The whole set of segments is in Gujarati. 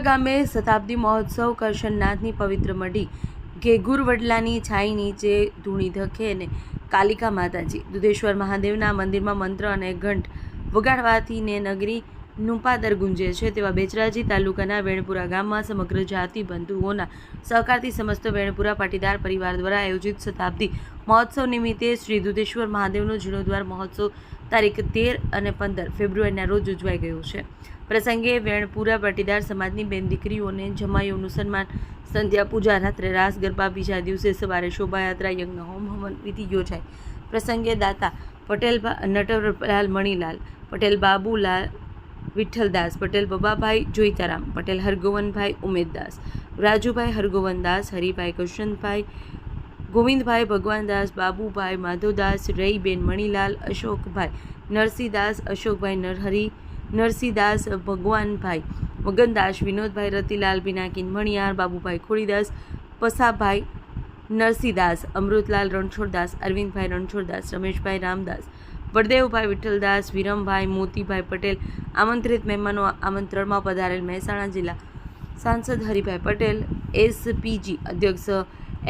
ગામે શતાબ્દી મહોત્સવ કરશનનાથની પવિત્ર મઢી ઘેઘુર વડલાની છાઈ નીચે ધૂણી ધખે અને કાલિકા માતાજી. દુધેશ્વર મહાદેવના મંદિરમાં મંત્ર અને ઘંટ વગાડવાથી ને નગરી નુપાદર ગુંજે છે તેવા બેચરાજી તાલુકાના વેણપુરા ગામમાં સમગ્ર જાતિ બંધુઓના સહકારથી સમસ્ત વેણપુરા પાટીદાર પરિવાર દ્વારા આયોજિત શતાબ્દી મહોત્સવ નિમિત્તે શ્રી દુધેશ્વર મહાદેવનો જીર્ણોદ્વાર મહોત્સવ તારીખ તેર અને પંદર ફેબ્રુઆરીના રોજ ઉજવાઈ ગયો છે. પ્રસંગે વેણપુરા પાટીદાર સમાજની બેન દીકરીઓને જમાઈઓનું સન્માન, સંધ્યા પૂજા, રાત્રે રાસ ગરબા, બીજા દિવસે સવારે શોભાયાત્રા, યજ્ઞ, હોમ હવન વિધિ યોજાઈ પ્રસંગે દાતા પટેલ, નટવરલાલ મણીલાલ, પટેલ બાબુલાલ વિઠ્ઠલદાસ, પટેલ બબાભાઈ જોઈતારામ, પટેલ હરગોવનભાઈ ઉમેદદાસ, રાજુભાઈ હરગોવનદાસ, હરિભાઈ કૃષ્ણભાઈ, ગોવિંદભાઈ ભગવાનદાસ, બાબુભાઈ માધવદાસ રઈબેન મણીલાલ, અશોકભાઈ નરસિંહદાસ, અશોકભાઈ નરહરી, નરસિંહદાસ ભગવાનભાઈ, મગનદાસ, વિનોદભાઈ રતિલાલ, પિનાકીન મણિયાર, બાબુભાઈ ખોડીદાસ, પસાભાઈ નરસિંહદાસ, અમૃતલાલ રણછોડદાસ, અરવિંદભાઈ રણછોડદાસ, રમેશભાઈ રામદાસ વડદેવભાઈ વિઠ્ઠલદાસ, વિરમભાઈ, મોતીભાઈ પટેલ આમંત્રિત મહેમાનો આમંત્રણમાં પધારેલ મહેસાણા જિલ્લા સાંસદ હરિભાઈ પટેલ, એસપીજી અધ્યક્ષ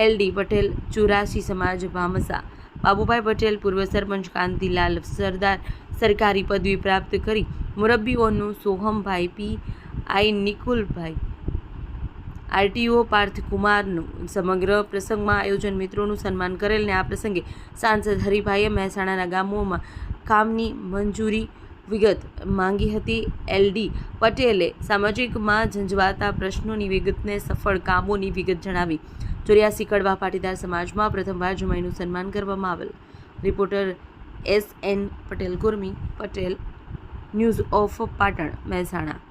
એલડી પટેલ, ચુરાસી સમાજ ભામસા, બાબુભાઈ પટેલ, પૂર્વ સરપંચ કાંતિલાલ સરદાર, સરકારી પદવી પ્રાપ્ત કરી, મુરબ્બીઓનું Sohambhai P, I Nikulbhai RTO Parth કુમારનું સમગ્ર પ્રસંગમાં આયોજન મિત્રોનું સન્માન કરેલ ને આ પ્રસંગે સાંસદ હરિભાઈએ મહેસાણાના ગામોમાં કામની મંજૂરી વિગત માંગી હતી. એલડી પટેલે સામાજિકમાં ઝંઝવાતા પ્રશ્નોની વિગતને સફળ કામોની વિગત જણાવી. ચોર્યાસી કડવા પાટીદાર સમાજમાં પ્રથમવાર જમાઈનું સન્માન કરવામાં આવેલ. રિપોર્ટર એસ એન પટેલ, ગુરમી પટેલ, ન્યૂઝ ઓફ પાટણ, મહેસાણા.